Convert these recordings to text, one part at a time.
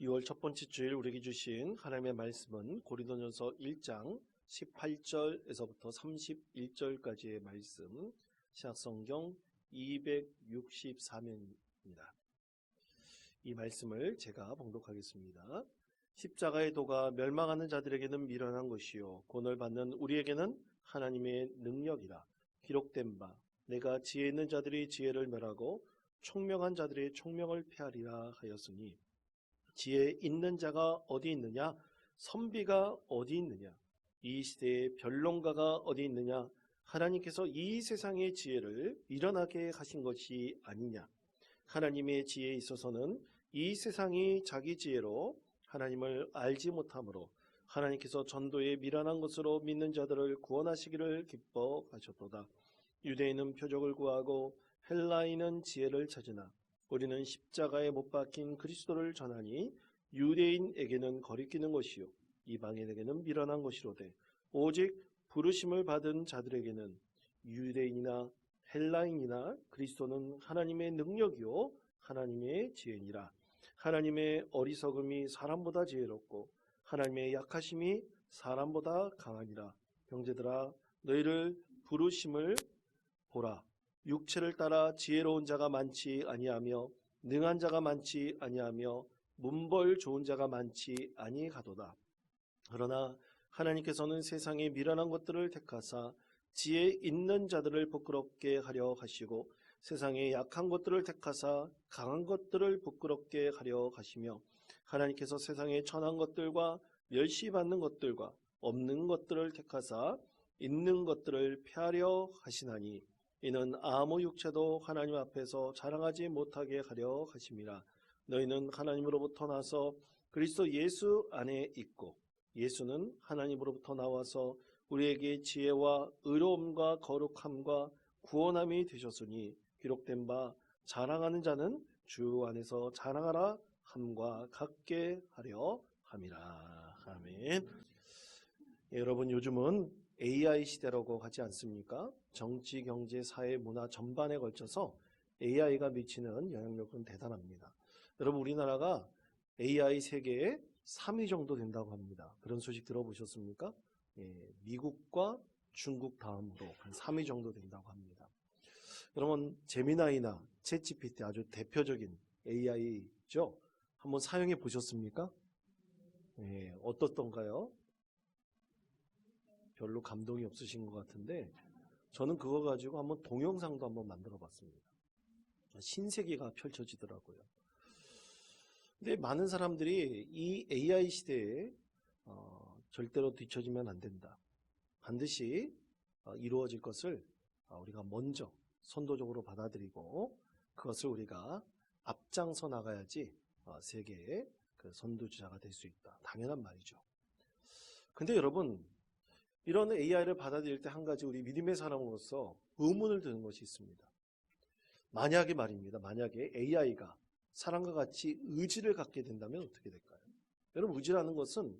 6월 첫 번째 주일 우리에게 주신 하나님의 말씀은 고린도전서 1장 18절에서부터 31절까지의 말씀 신약성경 264면입니다. 이 말씀을 제가 봉독하겠습니다. 십자가의 도가 멸망하는 자들에게는 미련한 것이요 고난을 받는 우리에게는 하나님의 능력이라 기록된 바 내가 지혜 있는 자들이 지혜를 멸하고 총명한 자들이 총명을 폐하리라 하였으니 지혜 있는 자가 어디 있느냐? 선비가 어디 있느냐? 이 시대의 변론가가 어디 있느냐? 하나님께서 이 세상의 지혜를 일어나게 하신 것이 아니냐? 하나님의 지혜에 있어서는 이 세상이 자기 지혜로 하나님을 알지 못하므로 하나님께서 전도에 미련한 것으로 믿는 자들을 구원하시기를 기뻐하셨도다. 유대인은 표적을 구하고 헬라인은 지혜를 찾으나 우리는 십자가에 못 박힌 그리스도를 전하니 유대인에게는 거리끼는 것이요 이방인에게는 미련한 것이로되 오직 부르심을 받은 자들에게는 유대인이나 헬라인이나 그리스도는 하나님의 능력이요 하나님의 지혜니라. 하나님의 어리석음이 사람보다 지혜롭고 하나님의 약하심이 사람보다 강하니라. 형제들아 너희를 부르심을 보라 육체를 따라 지혜로운 자가 많지 아니하며 능한 자가 많지 아니하며 문벌 좋은 자가 많지 아니하도다. 그러나 하나님께서는 세상에 미련한 것들을 택하사 지혜 있는 자들을 부끄럽게 하려 하시고 세상에 약한 것들을 택하사 강한 것들을 부끄럽게 하려 하시며 하나님께서 세상에 천한 것들과 멸시받는 것들과 없는 것들을 택하사 있는 것들을 폐하려 하시나니 이는 아무 육체도 하나님 앞에서 자랑하지 못하게 하려 하심이라. 너희는 하나님으로부터 나서 그리스도 예수 안에 있고 예수는 하나님으로부터 나와서 우리에게 지혜와 의로움과 거룩함과 구원함이 되셨으니 기록된 바 자랑하는 자는 주 안에서 자랑하라 함과 같게 하려 함이라. 아멘. 예, 여러분 요즘은 AI 시대라고 하지 않습니까? 정치, 경제, 사회, 문화 전반에 걸쳐서 AI가 미치는 영향력은 대단합니다. 여러분 우리나라가 AI 세계의 3위 정도 된다고 합니다. 그런 소식 들어보셨습니까? 예, 미국과 중국 다음으로 한 3위 정도 된다고 합니다. 여러분 제미나이나 챗GPT 아주 대표적인 AI죠. 한번 사용해 보셨습니까? 예, 어떻던가요? 별로 감동이 없으신 것 같은데 저는 그거 가지고 한번 동영상도 한번 만들어 봤습니다. 신세계가 펼쳐지더라고요. 근데 많은 사람들이 이 AI 시대에 어, 절대로 뒤처지면 안 된다. 반드시 어, 이루어질 것을 어, 우리가 먼저 선도적으로 받아들이고 그것을 우리가 앞장서 나가야지 어, 세계의 그 선두주자가 될 수 있다. 당연한 말이죠. 근데 여러분 이런 AI를 받아들일 때 한 가지 우리 믿음의 사람으로서 의문을 드는 것이 있습니다. 만약에 말입니다. 만약에 AI가 사람과 같이 의지를 갖게 된다면 어떻게 될까요? 여러분 의지라는 것은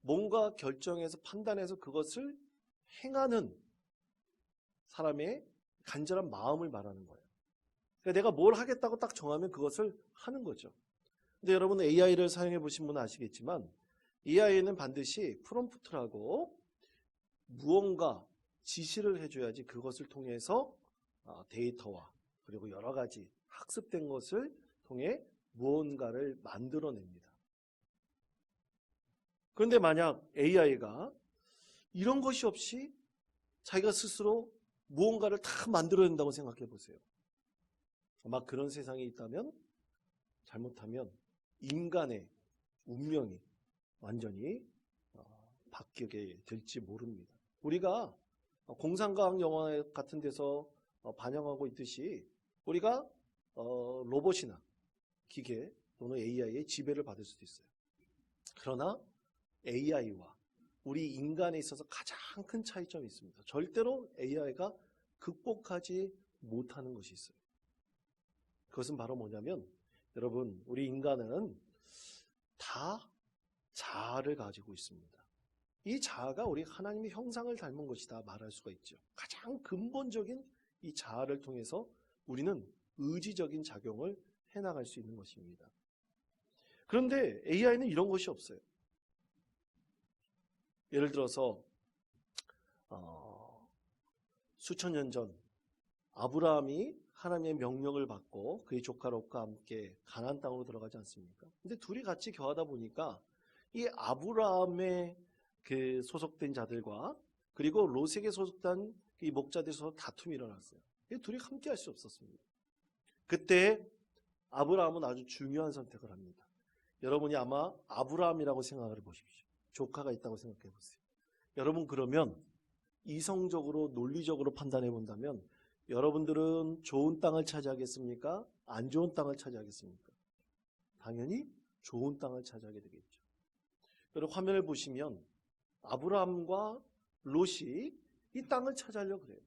뭔가 결정해서 판단해서 그것을 행하는 사람의 간절한 마음을 말하는 거예요. 그러니까 내가 뭘 하겠다고 딱 정하면 그것을 하는 거죠. 근데 여러분 AI를 사용해 보신 분은 아시겠지만 AI는 반드시 프롬프트라고 무언가 지시를 해줘야지 그것을 통해서 어, 데이터와 그리고 여러 가지 학습된 것을 통해 무언가를 만들어냅니다. 그런데 만약 AI가 이런 것이 없이 자기가 스스로 무언가를 다 만들어낸다고 생각해 보세요. 아마 그런 세상이 있다면 잘못하면 인간의 운명이 완전히 어, 바뀌게 될지 모릅니다. 우리가 공상과학 영화 같은 데서 어, 반영하고 있듯이 우리가 어, 로봇이나 기계 또는 AI의 지배를 받을 수도 있어요. 그러나 AI와 우리 인간에 있어서 가장 큰 차이점이 있습니다. 절대로 AI가 극복하지 못하는 것이 있어요. 그것은 바로 뭐냐면 여러분 우리 인간은 다 자아를 가지고 있습니다. 이 자아가 우리 하나님의 형상을 닮은 것이다 말할 수가 있죠. 가장 근본적인 이 자아를 통해서 우리는 의지적인 작용을 해나갈 수 있는 것입니다. 그런데 AI는 이런 것이 없어요. 예를 들어서 어, 수천 년 전 아브라함이 하나님의 명령을 받고 그의 조카 롯과 함께 가나안 땅으로 들어가지 않습니까? 근데 둘이 같이 교하다 보니까 이 아브라함의 그 소속된 자들과 그리고 롯에게 소속된 이 목자들이 서로 다툼이 일어났어요. 이 둘이 함께 할 수 없었습니다. 그때 아브라함은 아주 중요한 선택을 합니다. 여러분이 아마 아브라함이라고 생각을 해보십시오. 조카가 있다고 생각해 보세요. 여러분 그러면 이성적으로 논리적으로 판단해 본다면 여러분들은 좋은 땅을 차지하겠습니까? 안 좋은 땅을 차지하겠습니까? 당연히 좋은 땅을 차지하게 되겠죠. 여러분 화면을 보시면 아브라함과 롯이 이 땅을 차지하려고 그래요.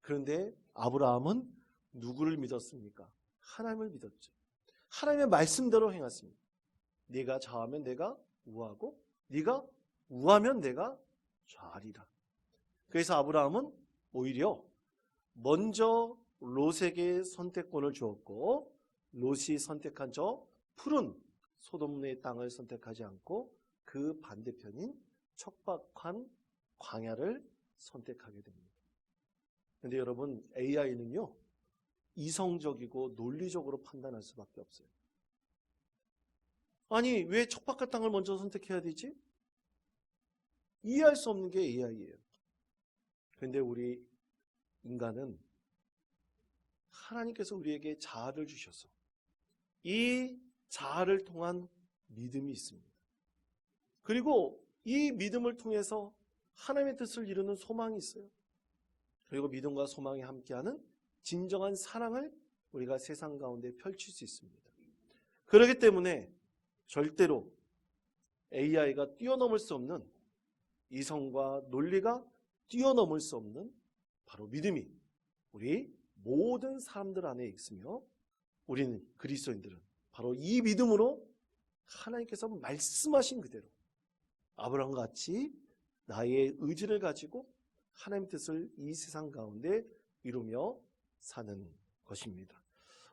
그런데 아브라함은 누구를 믿었습니까? 하나님을 믿었죠. 하나님의 말씀대로 행했습니다. 네가 좌하면 내가 우하고 네가 우하면 내가 좌리라. 그래서 아브라함은 오히려 먼저 롯에게 선택권을 주었고 롯이 선택한 저 푸른 소돔의 땅을 선택하지 않고 그 반대편인 척박한 광야를 선택하게 됩니다. 근데 여러분 AI는요 이성적이고 논리적으로 판단할 수밖에 없어요. 아니 왜 척박한 땅을 먼저 선택해야 되지? 이해할 수 없는 게 AI예요. 근데 우리 인간은 하나님께서 우리에게 자아를 주셔서 이 자아를 통한 믿음이 있습니다. 그리고 이 믿음을 통해서 하나님의 뜻을 이루는 소망이 있어요. 그리고 믿음과 소망이 함께하는 진정한 사랑을 우리가 세상 가운데 펼칠 수 있습니다. 그렇기 때문에 절대로 AI가 뛰어넘을 수 없는 이성과 논리가 뛰어넘을 수 없는 바로 믿음이 우리 모든 사람들 안에 있으며 우리는 그리스도인들은 바로 이 믿음으로 하나님께서 말씀하신 그대로 아브라함과 같이 나의 의지를 가지고 하나님 뜻을 이 세상 가운데 이루며 사는 것입니다.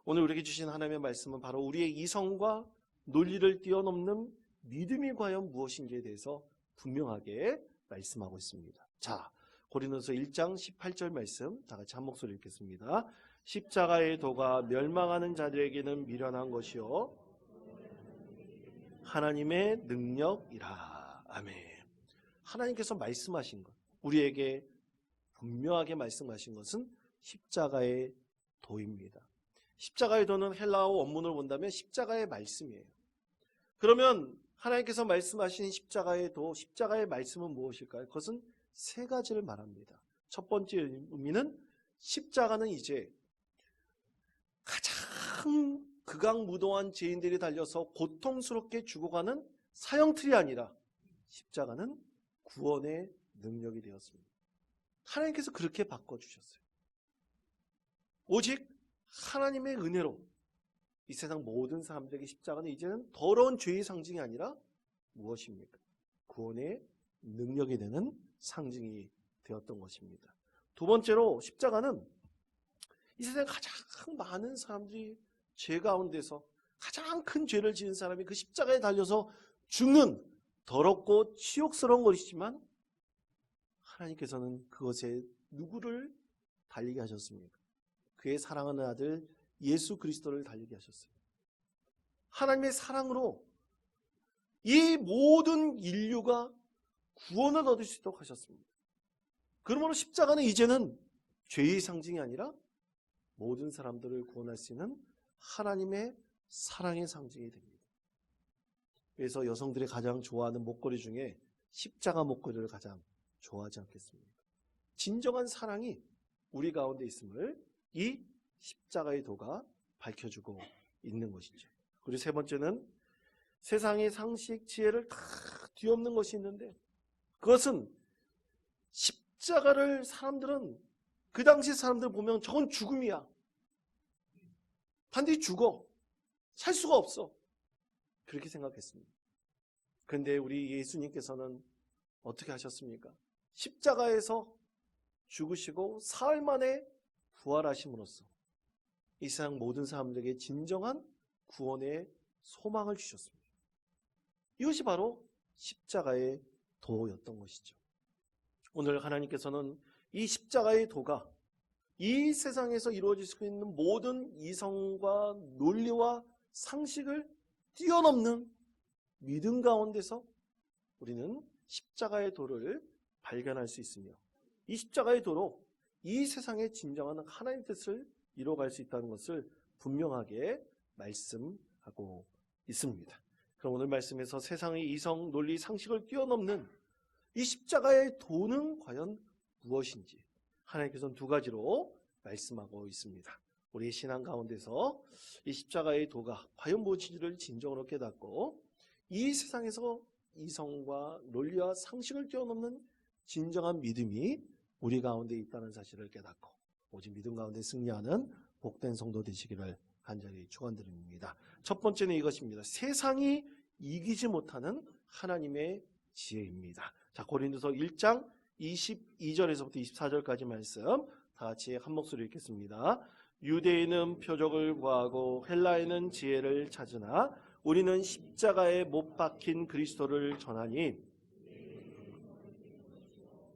오늘 우리에게 주신 하나님의 말씀은 바로 우리의 이성과 논리를 뛰어넘는 믿음이 과연 무엇인지에 대해서 분명하게 말씀하고 있습니다. 자, 고린도서 1장 18절 말씀 다 같이 한 목소리 읽겠습니다. 십자가의 도가 멸망하는 자들에게는 미련한 것이요 하나님의 능력이라. 아멘. 하나님께서 말씀하신 것, 우리에게 분명하게 말씀하신 것은 십자가의 도입니다. 십자가의 도는 헬라어 원문을 본다면 십자가의 말씀이에요. 그러면 하나님께서 말씀하신 십자가의 도, 십자가의 말씀은 무엇일까요? 그것은 세 가지를 말합니다. 첫 번째 의미는 십자가는 이제 가장 극악무도한 죄인들이 달려서 고통스럽게 죽어가는 사형틀이 아니라 십자가는 구원의 능력이 되었습니다. 하나님께서 그렇게 바꿔주셨어요. 오직 하나님의 은혜로 이 세상 모든 사람들에게 십자가는 이제는 더러운 죄의 상징이 아니라 무엇입니까? 구원의 능력이 되는 상징이 되었던 것입니다. 두 번째로 십자가는 이 세상에 가장 많은 사람들이 죄 가운데서 가장 큰 죄를 지은 사람이 그 십자가에 달려서 죽는 더럽고 치욕스러운 것이지만 하나님께서는 그것에 누구를 달리게 하셨습니까? 그의 사랑하는 아들 예수 그리스도를 달리게 하셨어요. 하나님의 사랑으로 이 모든 인류가 구원을 얻을 수 있도록 하셨습니다. 그러므로 십자가는 이제는 죄의 상징이 아니라 모든 사람들을 구원할 수 있는 하나님의 사랑의 상징이 됩니다. 그래서 여성들이 가장 좋아하는 목걸이 중에 십자가 목걸이를 가장 좋아하지 않겠습니까? 진정한 사랑이 우리 가운데 있음을 이 십자가의 도가 밝혀주고 있는 것이죠. 그리고 세 번째는 세상의 상식, 지혜를 다 뒤엎는 것이 있는데 그것은 십자가를 사람들은 그 당시 사람들 보면 저건 죽음이야. 반드시 죽어. 살 수가 없어. 그렇게 생각했습니다. 그런데 우리 예수님께서는 어떻게 하셨습니까? 십자가에서 죽으시고 사흘 만에 부활하심으로써 이 세상 모든 사람들에게 진정한 구원의 소망을 주셨습니다. 이것이 바로 십자가의 도였던 것이죠. 오늘 하나님께서는 이 십자가의 도가 이 세상에서 이루어질 수 있는 모든 이성과 논리와 상식을 뛰어넘는 믿음 가운데서 우리는 십자가의 도를 발견할 수 있으며 이 십자가의 도로 이 세상의 진정한 하나님 뜻을 이루어갈 수 있다는 것을 분명하게 말씀하고 있습니다. 그럼 오늘 말씀에서 세상의 이성, 논리, 상식을 뛰어넘는 이 십자가의 도는 과연 무엇인지 하나님께서는 두 가지로 말씀하고 있습니다. 우리 신앙 가운데서 이 십자가의 도가 과연 무엇인지를 진정으로 깨닫고 이 세상에서 이성과 논리와 상식을 뛰어넘는 진정한 믿음이 우리 가운데 있다는 사실을 깨닫고 오직 믿음 가운데 승리하는 복된 성도 되시기를 간절히 축원드립니다. 첫 번째는 이것입니다. 세상이 이기지 못하는 하나님의 지혜입니다. 자, 고린도서 1장 22절에서부터 24절까지 말씀 다 같이 한 목소리 읽겠습니다. 유대인은 표적을 구하고 헬라인은 지혜를 찾으나 우리는 십자가에 못 박힌 그리스도를 전하니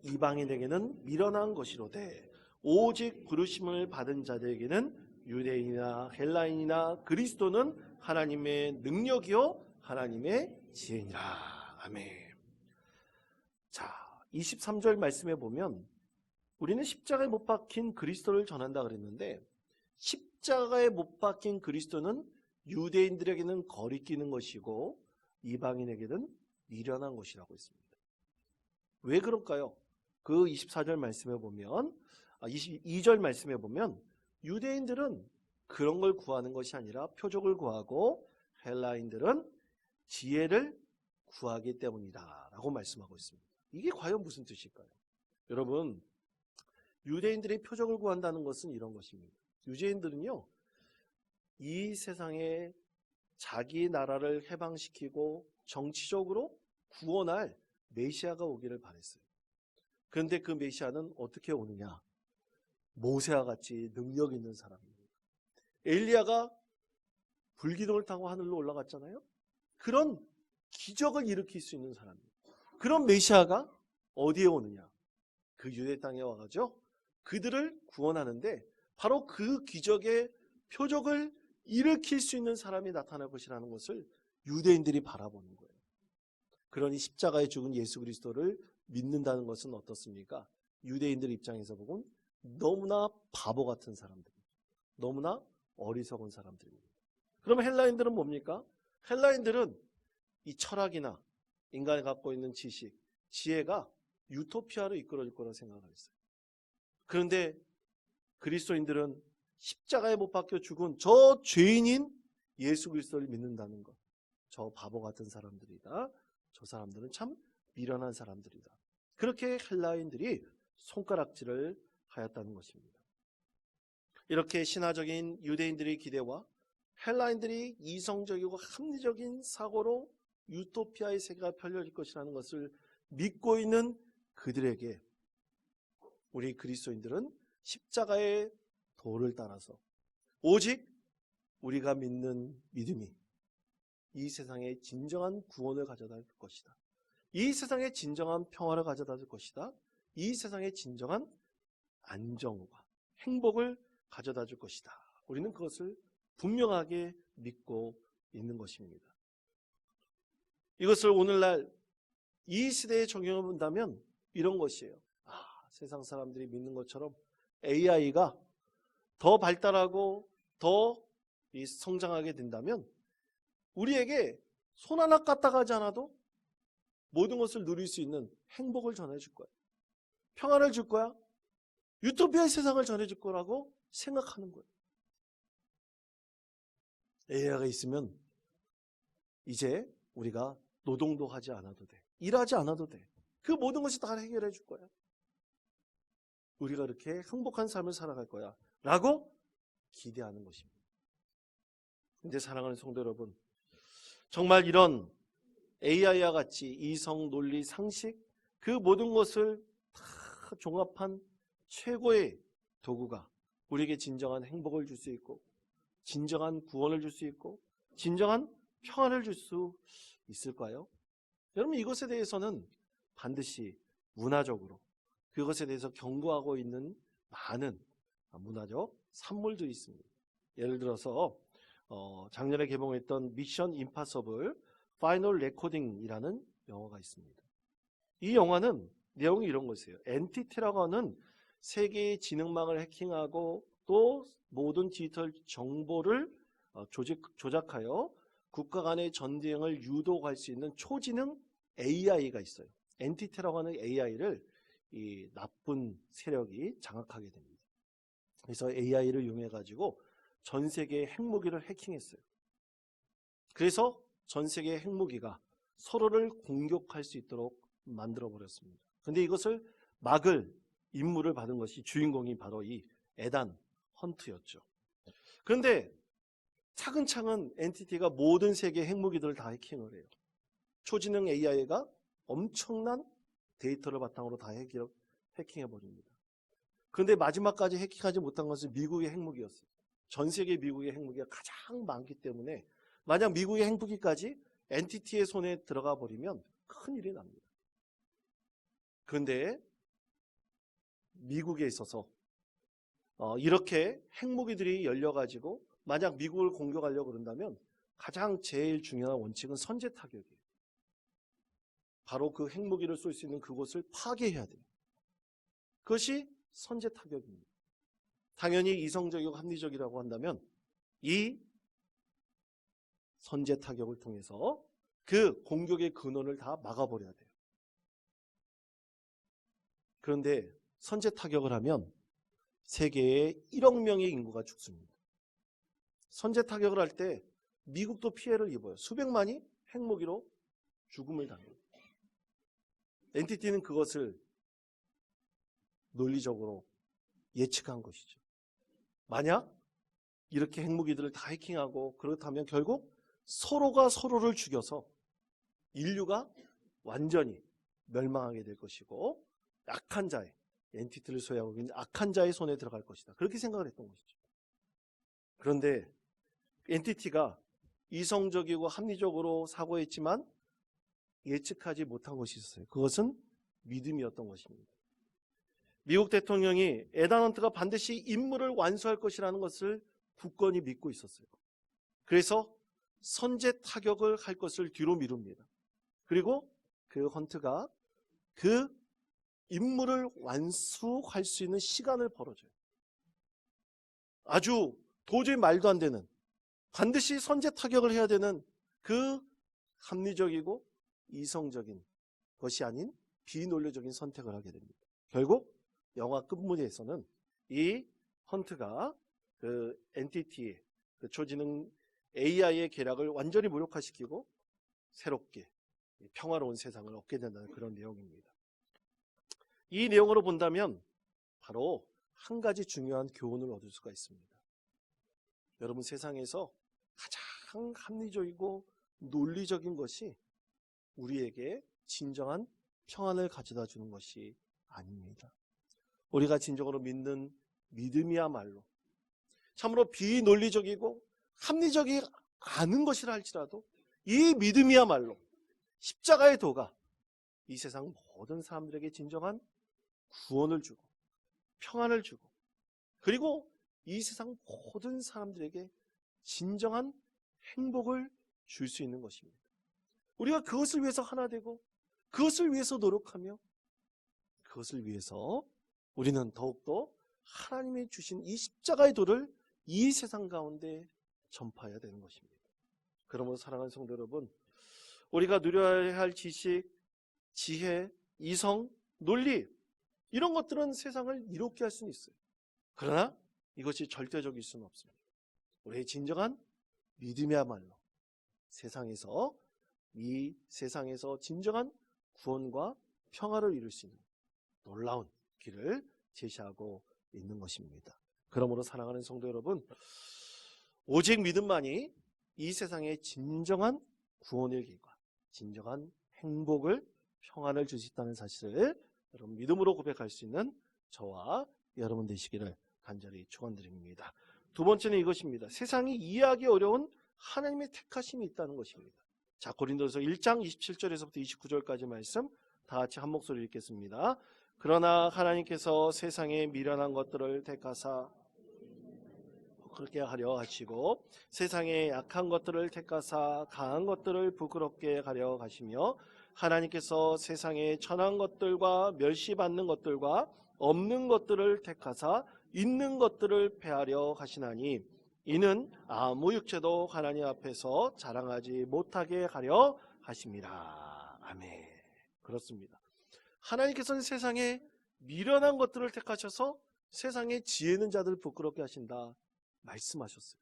이방인에게는 미련한 것이로되 오직 부르심을 받은 자들에게는 유대인이나 헬라인이나 그리스도는 하나님의 능력이요 하나님의 지혜니라. 아멘. 자, 23절 말씀에 보면 우리는 십자가에 못 박힌 그리스도를 전한다 그랬는데 십자가에 못 박힌 그리스도는 유대인들에게는 거리끼는 것이고 이방인에게는 미련한 것이라고 했습니다. 왜 그럴까요? 그 24절 말씀에 보면 아, 22절 말씀에 보면 유대인들은 그런 걸 구하는 것이 아니라 표적을 구하고 헬라인들은 지혜를 구하기 때문이다 라고 말씀하고 있습니다. 이게 과연 무슨 뜻일까요? 여러분, 유대인들이 표적을 구한다는 것은 이런 것입니다. 유대인들은요, 이 세상에 자기 나라를 해방시키고 정치적으로 구원할 메시아가 오기를 바랬어요. 그런데 그 메시아는 어떻게 오느냐? 모세와 같이 능력 있는 사람입니다. 엘리야가 불기둥을 타고 하늘로 올라갔잖아요. 그런 기적을 일으킬 수 있는 사람입니다. 그런 메시아가 어디에 오느냐? 그 유대 땅에 와가죠. 그들을 구원하는데 바로 그 기적의 표적을 일으킬 수 있는 사람이 나타날 것이라는 것을 유대인들이 바라보는 거예요. 그러니 십자가에 죽은 예수 그리스도를 믿는다는 것은 어떻습니까? 유대인들 입장에서 보곤 너무나 바보 같은 사람들, 너무나 어리석은 사람들입니다. 그러면 헬라인들은 뭡니까? 헬라인들은 이 철학이나 인간이 갖고 있는 지식, 지혜가 유토피아로 이끌어질 거라 생각을 했어요. 그런데 그리스도인들은 십자가에 못 박혀 죽은 저 죄인인 예수 그리스도를 믿는다는 것. 저 바보 같은 사람들이다. 저 사람들은 참 미련한 사람들이다. 그렇게 헬라인들이 손가락질을 하였다는 것입니다. 이렇게 신화적인 유대인들의 기대와 헬라인들이 이성적이고 합리적인 사고로 유토피아의 세계가 펼쳐질 것이라는 것을 믿고 있는 그들에게 우리 그리스도인들은 십자가의 도를 따라서 오직 우리가 믿는 믿음이 이 세상에 진정한 구원을 가져다 줄 것이다. 이 세상에 진정한 평화를 가져다 줄 것이다. 이 세상에 진정한 안정과 행복을 가져다 줄 것이다. 우리는 그것을 분명하게 믿고 있는 것입니다. 이것을 오늘날 이 시대에 적용해 본다면 이런 것이에요. 아, 세상 사람들이 믿는 것처럼 AI가 더 발달하고 더 성장하게 된다면 우리에게 손 하나 까딱 하지 않아도 모든 것을 누릴 수 있는 행복을 전해줄 거야. 평안을 줄 거야. 유토피아의 세상을 전해줄 거라고 생각하는 거예요. AI가 있으면 이제 우리가 노동도 하지 않아도 돼. 일하지 않아도 돼. 그 모든 것이 다 해결해 줄 거야. 우리가 이렇게 행복한 삶을 살아갈 거야. 라고 기대하는 것입니다. 근데 사랑하는 성도 여러분, 정말 이런 AI와 같이 이성, 논리, 상식, 그 모든 것을 다 종합한 최고의 도구가 우리에게 진정한 행복을 줄 수 있고, 진정한 구원을 줄 수 있고, 진정한 평안을 줄 수 있을까요? 여러분 이것에 대해서는 반드시 문화적으로 그것에 대해서 경고하고 있는 많은 문화적 산물들이 있습니다. 예를 들어서 어, 작년에 개봉했던 미션 임파서블 파이널 레코딩이라는 영화가 있습니다. 이 영화는 내용이 이런 것이에요. 엔티티라고 하는 세계의 지능망을 해킹하고 또 모든 디지털 정보를 어, 조직, 조작하여 국가 간의 전쟁을 유도할 수 있는 초지능 AI가 있어요. 엔티티라고 하는 AI를 이 나쁜 세력이 장악하게 됩니다. 그래서 AI를 이용해 가지고 전 세계의 핵무기를 해킹했어요. 그래서 전 세계의 핵무기가 서로를 공격할 수 있도록 만들어 버렸습니다. 근데 이것을 막을 임무를 받은 것이 주인공이 바로 이 에단 헌트였죠. 그런데 차근차근 엔티티가 모든 세계 핵무기들을 다 해킹을 해요. 초지능 AI가 엄청난 데이터를 바탕으로 다 해킹 해 버립니다. 그런데 마지막까지 해킹하지 못한 것은 미국의 핵무기였어요. 전 세계 미국의 핵무기가 가장 많기 때문에 만약 미국의 핵무기까지 엔티티의 손에 들어가 버리면 큰일이 납니다. 그런데 미국에 있어서 어, 이렇게 핵무기들이 열려가지고 만약 미국을 공격하려고 그런다면 가장 제일 중요한 원칙은 선제 타격이에요. 바로 그 핵무기를 쏠 수 있는 그곳을 파괴해야 돼요. 그것이 선제 타격입니다. 당연히 이성적이고 합리적이라고 한다면 이 선제 타격을 통해서 그 공격의 근원을 다 막아버려야 돼요. 그런데 선제 타격을 하면 세계에 1억 명의 인구가 죽습니다. 선제 타격을 할 때 미국도 피해를 입어요. 수백만이 핵무기로 죽음을 당해요. 엔티티는 그것을 논리적으로 예측한 것이죠. 만약 이렇게 핵무기들을 다 해킹하고 그렇다면 결국 서로가 서로를 죽여서 인류가 완전히 멸망하게 될 것이고 악한 자의 엔티티를 소유하고 있는 악한 자의 손에 들어갈 것이다. 그렇게 생각을 했던 것이죠. 그런데 엔티티가 이성적이고 합리적으로 사고했지만 예측하지 못한 것이 있었어요. 그것은 믿음이었던 것입니다. 미국 대통령이 에다넌트가 반드시 임무를 완수할 것이라는 것을 굳건히 믿고 있었어요. 그래서 선제 타격을 할 것을 뒤로 미룹니다. 그리고 그 헌트가 그 임무를 완수할 수 있는 시간을 벌어줘요. 아주 도저히 말도 안 되는 반드시 선제 타격을 해야 되는 그 합리적이고 이성적인 것이 아닌 비논리적인 선택을 하게 됩니다. 결국 영화 끝무늬에서는 이 헌트가 그 엔티티의 그 초지능 AI의 계략을 완전히 무력화시키고 새롭게 평화로운 세상을 얻게 된다는 그런 내용입니다. 이 내용으로 본다면 바로 한 가지 중요한 교훈을 얻을 수가 있습니다. 여러분 세상에서 가장 합리적이고 논리적인 것이 우리에게 진정한 평안을 가져다 주는 것이 아닙니다. 우리가 진정으로 믿는 믿음이야말로 참으로 비논리적이고 합리적이 않은 것이라 할지라도 이 믿음이야말로 십자가의 도가 이 세상 모든 사람들에게 진정한 구원을 주고 평안을 주고 그리고 이 세상 모든 사람들에게 진정한 행복을 줄 수 있는 것입니다. 우리가 그것을 위해서 하나 되고 그것을 위해서 노력하며 그것을 위해서 우리는 더욱더 하나님이 주신 이 십자가의 도를 이 세상 가운데 전파해야 되는 것입니다. 그러므로 사랑하는 성도 여러분, 우리가 누려야 할 지식, 지혜, 이성, 논리 이런 것들은 세상을 이롭게 할 수는 있어요. 그러나 이것이 절대적일 수는 없습니다. 우리의 진정한 믿음이야말로 세상에서 이 세상에서 진정한 구원과 평화를 이룰 수 있는 놀라운 길을 제시하고 있는 것입니다. 그러므로 사랑하는 성도 여러분, 오직 믿음만이 이 세상의 진정한 구원의 길과 진정한 행복을 평안을 있다는 사실을 여러분 믿음으로 고백할 수 있는 저와 여러분 되시기를 간절히 축원드립니다. 두 번째는 이것입니다. 세상이 이해하기 어려운 하나님의 택하심이 있다는 것입니다. 자, 고린도서 1장 27절에서부터 29절까지 말씀 다 같이 한 목소리 읽겠습니다. 그러나 하나님께서 세상에 미련한 것들을 택하사 그렇게 하려 하시고 세상에 약한 것들을 택하사 강한 것들을 부끄럽게 하려 하시며 하나님께서 세상에 천한 것들과 멸시받는 것들과 없는 것들을 택하사 있는 것들을 패하려 하시나니 이는 아무 육체도 하나님 앞에서 자랑하지 못하게 하려 하십니다. 아멘. 그렇습니다. 하나님께서는 세상에 미련한 것들을 택하셔서 세상에 지혜 있는 자들을 부끄럽게 하신다. 말씀하셨어요.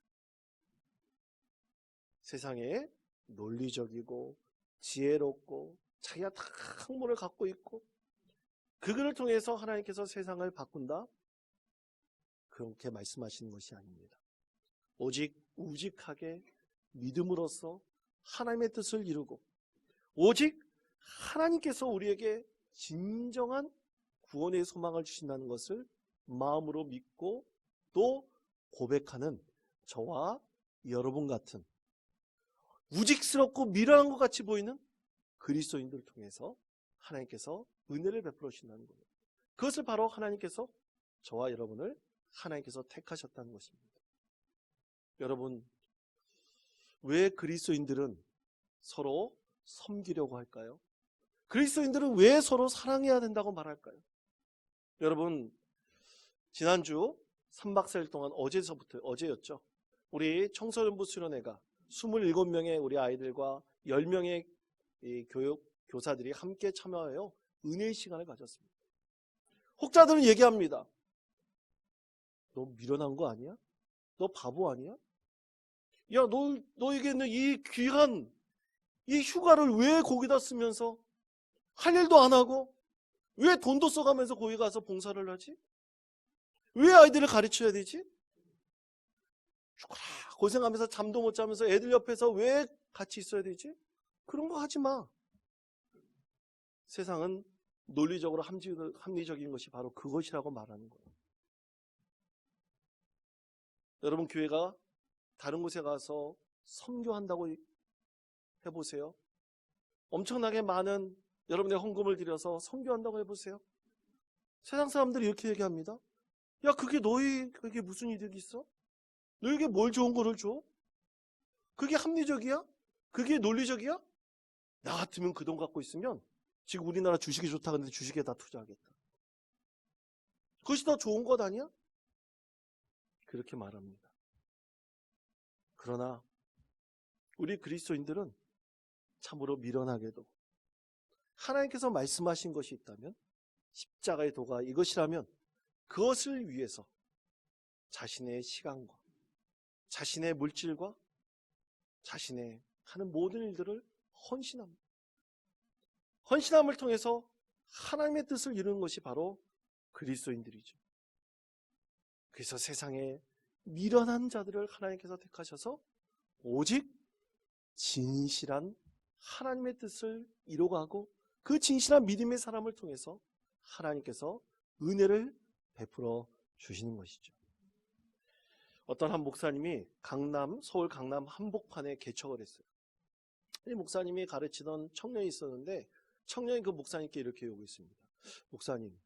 세상에 논리적이고 지혜롭고 자기가 다 학문을 갖고 있고 그들을 통해서 하나님께서 세상을 바꾼다. 그렇게 말씀하시는 것이 아닙니다. 오직 우직하게 믿음으로써 하나님의 뜻을 이루고 오직 하나님께서 우리에게 진정한 구원의 소망을 주신다는 것을 마음으로 믿고 또 고백하는 저와 여러분 같은 우직스럽고 미련한 것 같이 보이는 그리스도인들을 통해서 하나님께서 은혜를 베풀어 주신다는 거예요. 그것을 바로 하나님께서 저와 여러분을 하나님께서 택하셨다는 것입니다. 여러분, 왜 그리스도인들은 서로 섬기려고 할까요? 그리스도인들은 왜 서로 사랑해야 된다고 말할까요? 여러분, 지난주 3박 4일 동안 어제서부터, 어제였죠. 우리 청소년부 수련회가 27명의 우리 아이들과 10명의 이 교육, 교사들이 함께 참여하여 은혜의 시간을 가졌습니다. 혹자들은 얘기합니다. 너 미련한 거 아니야? 너 바보 아니야? 야, 너, 너에게 있는 이 귀한 이 휴가를 왜 거기다 쓰면서 할 일도 안 하고 왜 돈도 써가면서 거기 가서 봉사를 하지? 왜 아이들을 가르쳐야 되지? 죽어라 고생하면서 잠도 못 자면서 애들 옆에서 왜 같이 있어야 되지? 그런 거 하지 마. 세상은 논리적으로 합리- 합리적인 것이 바로 그것이라고 말하는 거예요. 여러분 교회가 다른 곳에 가서 선교한다고 해보세요. 엄청나게 많은 여러분의 헌금을 들여서 선교한다고 해보세요. 세상 사람들이 이렇게 얘기합니다. 야, 그게 너희, 그게 무슨 이득이 있어? 너에게 뭘 좋은 거를 줘? 그게 합리적이야? 그게 논리적이야? 나 같으면 그 돈 갖고 있으면 지금 우리나라 주식이 좋다 근데 주식에 다 투자하겠다. 그것이 더 좋은 것 아니야? 그렇게 말합니다. 그러나 우리 그리스도인들은 참으로 미련하게도 하나님께서 말씀하신 것이 있다면 십자가의 도가 이것이라면 그것을 위해서 자신의 시간과 자신의 물질과 자신의 하는 모든 일들을 헌신합니다. 헌신함을 통해서 하나님의 뜻을 이루는 것이 바로 그리스도인들이죠. 그래서 세상에 미련한 자들을 하나님께서 택하셔서 오직 진실한 하나님의 뜻을 이루어가고 그 진실한 믿음의 사람을 통해서 하나님께서 은혜를 베풀어 주시는 것이죠. 어떤 한 목사님이 강남, 서울 강남 한복판에 개척을 했어요. 이 목사님이 가르치던 청년이 있었는데 청년이 그 목사님께 이렇게 요구했습니다. 목사님,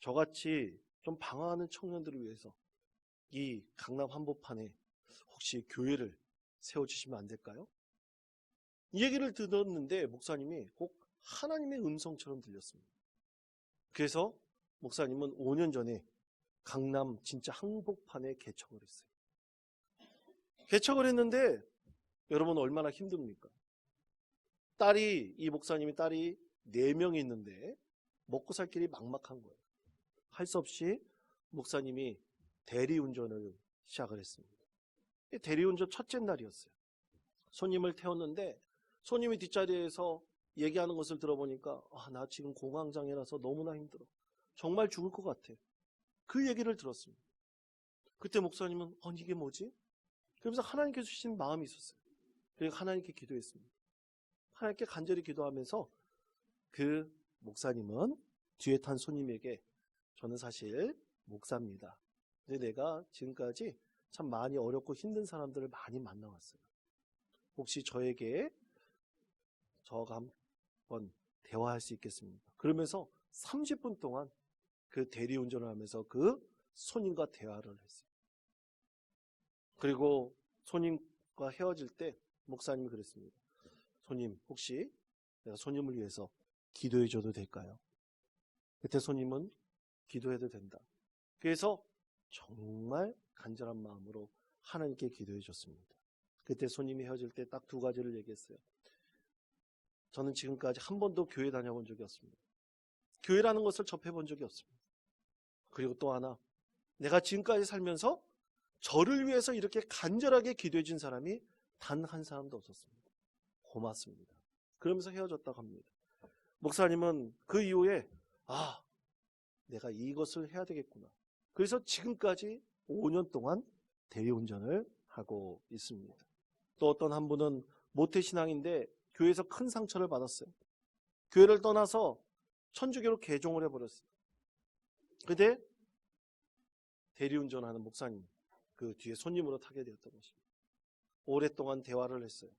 저같이 좀 방황하는 청년들을 위해서 이 강남 한복판에 혹시 교회를 세워주시면 안 될까요? 이 얘기를 들었는데 목사님이 꼭 하나님의 음성처럼 들렸습니다. 그래서 목사님은 5년 전에 강남 진짜 한복판에 개척을 했어요. 개척을 했는데 여러분 얼마나 힘듭니까? 딸이 이 목사님이 딸이 4명이 있는데 먹고 살 길이 막막한 거예요. 할 수 없이 목사님이 대리운전을 시작을 했습니다. 대리운전 첫째 날이었어요. 손님을 태웠는데 손님이 뒷자리에서 얘기하는 것을 들어보니까 아, 나 지금 공황장애라서 너무나 힘들어. 정말 죽을 것 같아. 그 얘기를 들었습니다. 그때 목사님은 어, 이게 뭐지? 그러면서 하나님께서 주신 마음이 있었어요. 그리고 하나님께 기도했습니다. 하나님께 간절히 기도하면서 그 목사님은 뒤에 탄 손님에게 저는 사실 목사입니다. 근데 내가 지금까지 참 많이 어렵고 힘든 사람들을 많이 만나왔어요. 혹시 저에게 저가 한번 대화할 수 있겠습니까? 그러면서 30분 동안 그 대리운전을 하면서 그 손님과 대화를 했어요. 그리고 손님과 헤어질 때 목사님이 그랬습니다. 손님, 혹시 내가 손님을 위해서 기도해 줘도 될까요? 그때 손님은 기도해도 된다. 그래서 정말 간절한 마음으로 하나님께 기도해 줬습니다. 그때 손님이 헤어질 때 딱 두 가지를 얘기했어요. 저는 지금까지 한 번도 교회 다녀본 적이 없습니다. 교회라는 것을 접해본 적이 없습니다. 그리고 또 하나, 내가 지금까지 살면서 저를 위해서 이렇게 간절하게 기도해 준 사람이 단 한 사람도 없었습니다. 고맙습니다. 그러면서 헤어졌다고 합니다. 목사님은 그 이후에, 아, 내가 이것을 해야 되겠구나. 그래서 지금까지 5년 동안 대리운전을 하고 있습니다. 또 어떤 한 분은 모태신앙인데 교회에서 큰 상처를 받았어요. 교회를 떠나서 천주교로 개종을 해버렸어요. 근데 대리운전하는 목사님 그 뒤에 손님으로 타게 되었던 것입니다. 오랫동안 대화를 했어요.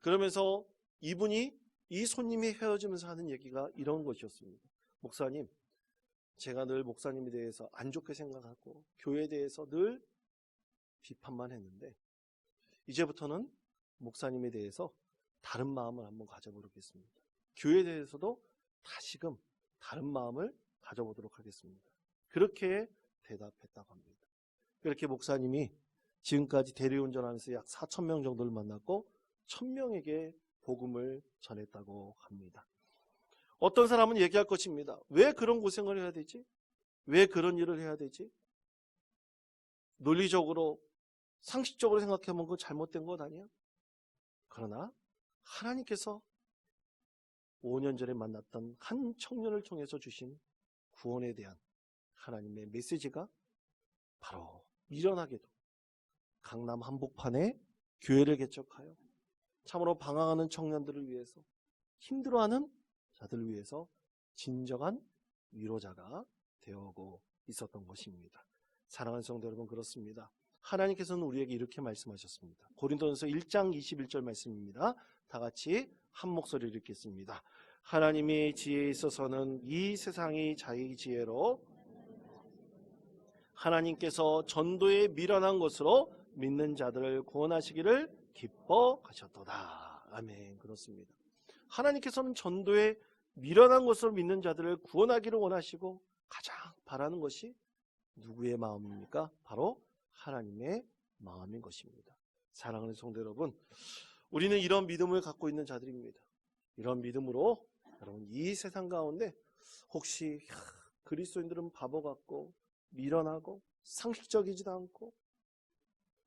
그러면서 이분이 이 손님이 헤어지면서 하는 얘기가 이런 것이었습니다. 목사님, 제가 늘 목사님에 대해서 안 좋게 생각하고 교회에 대해서 늘 비판만 했는데 이제부터는 목사님에 대해서 다른 마음을 한번 가져보겠습니다. 교회에 대해서도 다시금 다른 마음을 가져보도록 하겠습니다. 그렇게 대답했다고 합니다. 그렇게 목사님이 지금까지 대리운전하면서 약 4천 명 정도를 만났고 1000명에게 복음을 전했다고 합니다. 어떤 사람은 얘기할 것입니다. 왜 그런 고생을 해야 되지? 왜 그런 일을 해야 되지? 논리적으로 상식적으로 생각해보면 그거 잘못된 것 아니야? 그러나 하나님께서 5년 전에 만났던 한 청년을 통해서 주신 구원에 대한 하나님의 메시지가 바로 일어나게도 강남 한복판에 교회를 개척하여 참으로 방황하는 청년들을 위해서 힘들어하는 자들을 위해서 진정한 위로자가 되어오고 있었던 것입니다. 사랑하는 성도 여러분 그렇습니다. 하나님께서는 우리에게 이렇게 말씀하셨습니다. 고린도전서 1장 21절 말씀입니다. 다 같이 한 목소리를 읽겠습니다. 하나님의 지혜에 있어서는 이 세상이 자기 지혜로 하나님께서 전도에 미련한 것으로 믿는 자들을 구원하시기를 기뻐하셨도다. 아멘. 그렇습니다. 하나님께서는 전도에 미련한 것으로 믿는 자들을 구원하기를 원하시고 가장 바라는 것이 누구의 마음입니까? 바로 하나님의 마음인 것입니다. 사랑하는 성도 여러분, 우리는 이런 믿음을 갖고 있는 자들입니다. 이런 믿음으로 여러분 이 세상 가운데 혹시 야, 그리스도인들은 바보 같고 미련하고 상식적이지도 않고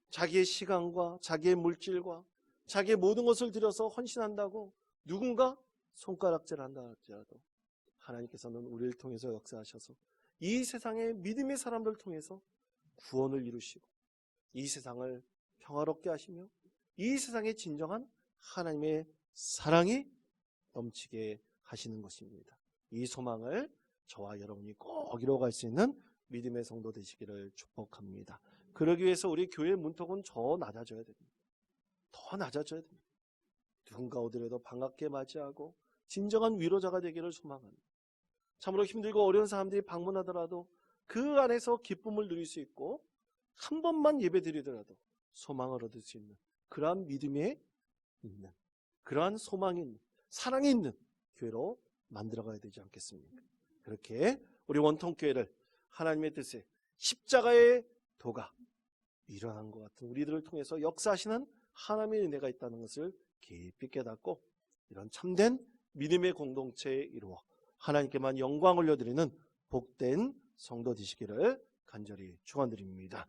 자기의 시간과 자기의 물질과 자기의 모든 것을 들여서 헌신한다고 누군가 손가락질 한다 할지라도 하나님께서는 우리를 통해서 역사하셔서 이 세상의 믿음의 사람들을 통해서 구원을 이루시고 이 세상을 평화롭게 하시며 이 세상에 진정한 하나님의 사랑이 넘치게 하시는 것입니다. 이 소망을 저와 여러분이 꼭 이뤄갈 수 있는 믿음의 성도 되시기를 축복합니다. 그러기 위해서 우리 교회 문턱은 더 낮아져야 됩니다. 더 낮아져야 됩니다. 누군가 오더라도 반갑게 맞이하고 진정한 위로자가 되기를 소망합니다. 참으로 힘들고 어려운 사람들이 방문하더라도 그 안에서 기쁨을 누릴 수 있고 한 번만 예배 드리더라도 소망을 얻을 수 있는 그러한 믿음에 있는 그러한 소망이 있는 사랑이 있는 교회로 만들어가야 되지 않겠습니까? 그렇게 우리 원통교회를 하나님의 뜻에 십자가의 도가 일어난 것 같은 우리들을 통해서 역사하시는 하나님의 은혜가 있다는 것을 깊이 깨닫고 이런 참된 믿음의 공동체에 이루어 하나님께만 영광 올려드리는 복된 성도 되시기를 간절히 축원드립니다.